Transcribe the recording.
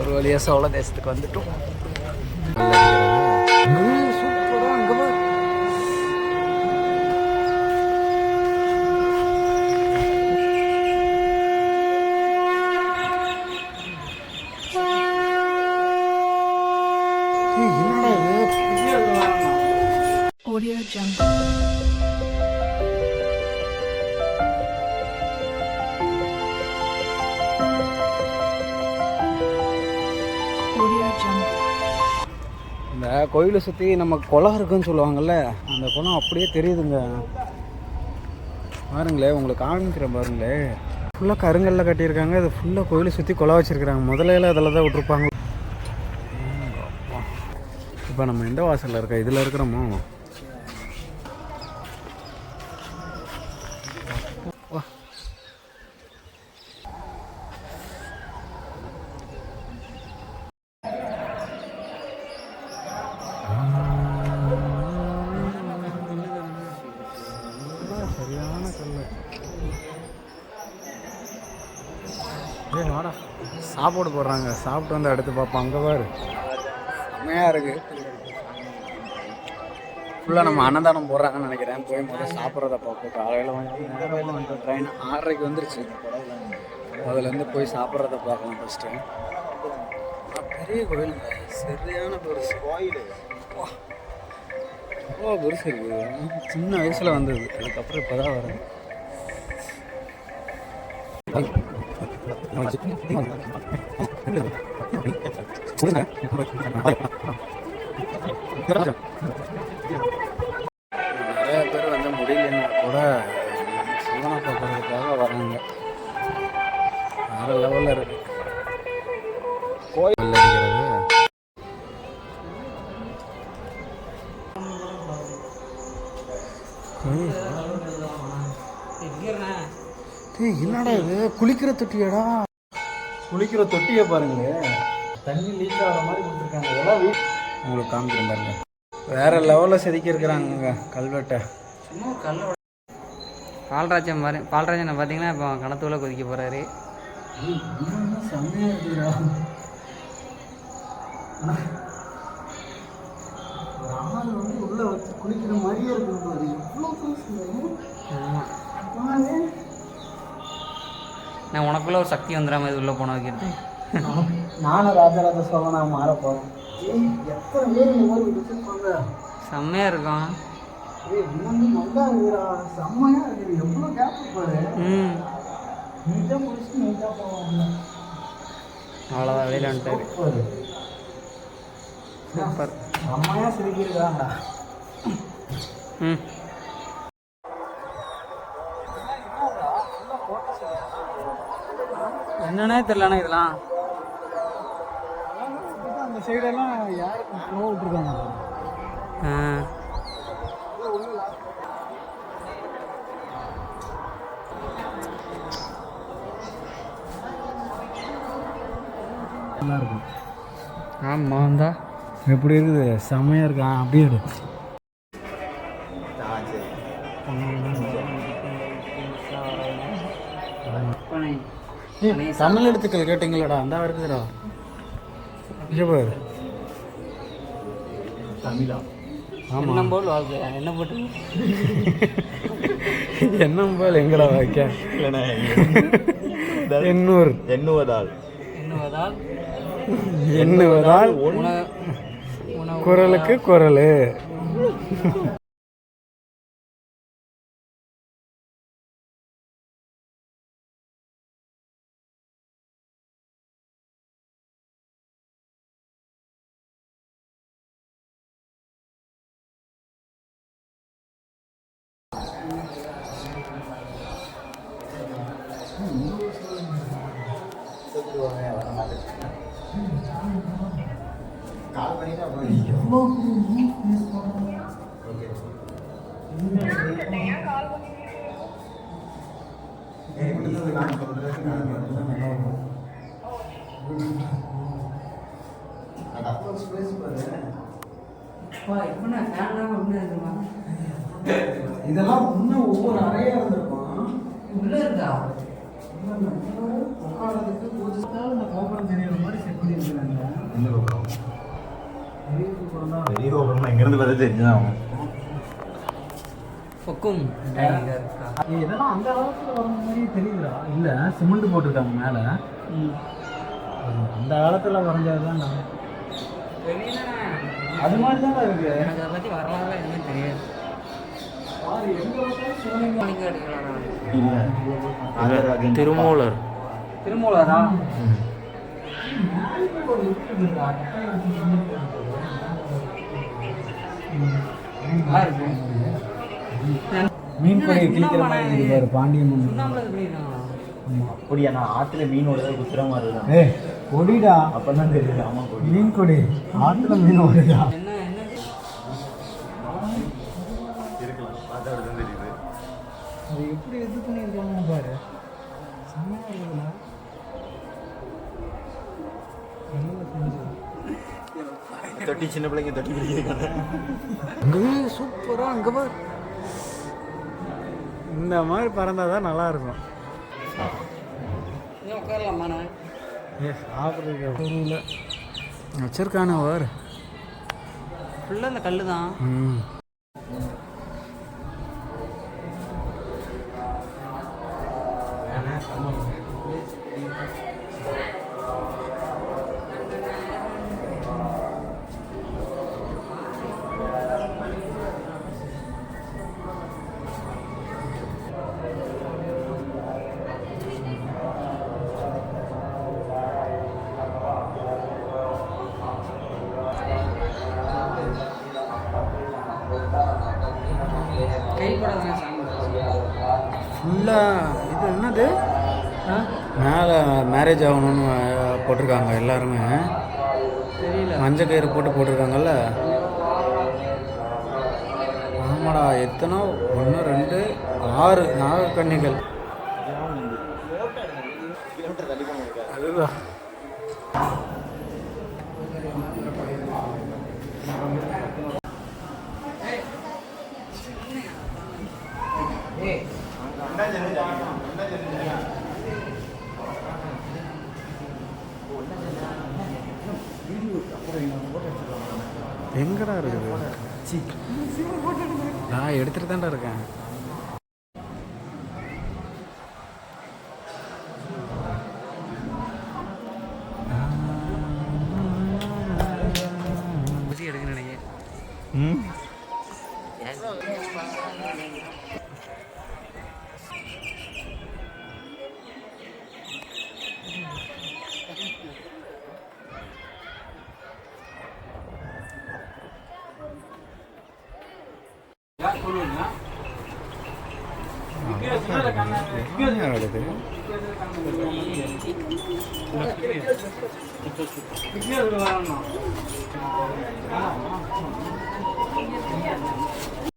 ஒரு வழியாக சோழ தேசத்துக்கு வந்துட்டோம் சூப்பராக அங்கே பாரு ஏய், என்னடா இது Audio Jungle. இந்த கோயிலை சுற்றி நம்ம குளம் இருக்குன்னு சொல்லுவாங்கள்ல அந்த குளம் அப்படியே தெரியுதுங்க. பாருங்களேன் உங்களுக்கு காமிக்கிறேன் பாருங்களேன் ஃபுல்லாக கருங்கல்ல கட்டியிருக்காங்க. அது ஃபுல்லாக கோயிலை சுற்றி குளம் வச்சுருக்குறாங்க. முதல்ல அதில் தான் விட்ருப்பாங்க இப்போ நம்ம எந்த வாசலில் இருக்கோம்? இதில் இருக்கிறோமோ? சாப்பாடு போடுறாங்க. சாப்பிட்டு வந்து அடுத்து பார்ப்போம். அங்கே பாரு. செம்மையாக இருக்கு. ஃபுல்லாக நம்ம அன்னதானம் போடுறாங்கன்னு நினைக்கிறேன். போய் முதல்ல சாப்பிட்றத பார்ப்போம். காலையில் வந்து ட்ரெயின் ஆறரைக்கு வந்துருச்சு. அதுலேருந்து போய் சாப்பிட்றத பார்க்கலாம் ஃபஸ்ட்டு பெரிய கோயில். சரியான பெருசு. கோயில் ரொம்ப பெருசு இருக்குது சின்ன வயசில் வந்தது. அதுக்கப்புறம் இப்போ தான் வருது நிறைய பேர் வந்து முடியலன்னா கூட சிவனை பார்க்கறதுக்காக வராங்க. வேற லெவலில் இருக்கு. கோயில் அடிக்கிறது என்னடா இது? குளிக்கிற தொட்டியாடா? குளிக்கிற தொட்டியை பாருங்களே. தண்ணி லீக் ஆகிற மாதிரி கொடுத்துருக்காங்க. இதெல்லாம் உங்களுக்கு காமிக்கிறேன் பாருங்க. வேற லெவலில் செதுக்கி இருக்கிறாங்க கல்வெட்டை. பால்ராஜன் பாரு பால்ராஜனை பார்த்தீங்கன்னா இப்போ கணத்தூள கொதிக்க போகிறாரு ஆள் வந்து உள்ள வச்சு குளிக்கிற மாதிரியே எவ்வளோ பெருசு பாரு. நான் உனக்குள்ள ஒரு சக்தி வந்துடாம இது உள்ளே போன வைக்கிறது. நானும் ராஜராஜ சோழனா மாற போகிறேன் எத்தனை பேர் இந்த மாதிரி வச்சுருப்பாங்க? செம்மையாக இருக்கும். அவ்வளோதான் வெளியில் வந்துட்டாரு. சூப்பர். செம்மையாக சிரிக்கிறாங்கடா ம். என்னன்னே தெரிலண்ணா இதெல்லாம். அந்த சைடெல்லாம் யாருக்கு ப்ரோ விட்டுருக்காங்க? ஆ. நல்லா இருக்கும். ஆமாம் தான் எப்படி இருக்குது? செம்மையாக இருக்கா? அப்படியே தமிழ் எழுத்துக்கள் கேட்டீங்களாடா அந்த இருக்குதுடா. இங்கே பாரு. தமிழா? ஆமாம் என்ன போல் வாழ்க்கை என்ன போட்டு. என்ன போல் எங்கடா வைக்க எண்ணூர் எண்ணுவதால். என்னவதால் எண்ணுவதால் உணவு. உணவு குரலுக்கு குரல் இப்போ நான் ஃபேன்லாம் உள்ள இருக்குமா இதெல்லாம் இன்னும் ஒவ்வொரு அறையா இருந்திருக்கும் உள்ளே இருக்கா உட்காரதுக்கு பூஜை தெரியுற மாதிரி எந்த கோபுரம் பெரிய இங்கேருந்து பார்த்தா தெரிஞ்சுதான் ஆகும். ஃபக்கும் என்னடா இல்லை சிமெண்ட் போட்டிருக்காங்க மேலே. அந்த காலத்தில் வரைஞ்சது தான் நான் அது மாதிரி இருக்கு. அதை பற்றி வரலாறு எதுவுமே தெரியாது. திருமூலர். திருமூலரா? மீன் கொடியை கிழிக்கிற மாதிரி இருக்காரு அப்படியா நான் ஆற்றுல மீனோட குத்துற மாதிரி தான் கொடிடா. அப்போ தான் தெரியுது ஆமாம் கொடி. மீன் கொடி ஆற்றுல மீன் ஓடுதா இருக்கலாம் பார்த்தா தான் தெரியுது. அது எப்படி இது பண்ணியிருக்காங்க பாரு. செம்மையா இருக்குதுண்ணா. தொட்டி சின்ன பிள்ளைங்க தொட்டி பிடிக்கிறாங்க அங்கே சூப்பரா அங்கே பாரு. இந்த மாதிரி பறந்தா தான் நல்லா இருக்கும் நீ உட்காரலாமாண்ணே ஏ சாப்பிட்றதுக்கு வச்சிருக்கானே வார் ஃபுல்லாக இந்த கல் தான். ம். கைப்படாத ஃபுல்லாக இது என்னது? மேலே மேரேஜ் ஆகணும்னு போட்டிருக்காங்க எல்லாருமே. தெரியல. மஞ்சள் கயிறு போட்டு போட்டிருக்காங்கல்ல? ஆமாடா எத்தனை? ஒன்று ரெண்டு ஆறு நாகக்கன்னிகள். அதுதான் எங்கடா இருக்குது? நான் எடுத்துட்டு தான்டா இருக்கேன். どういうこと?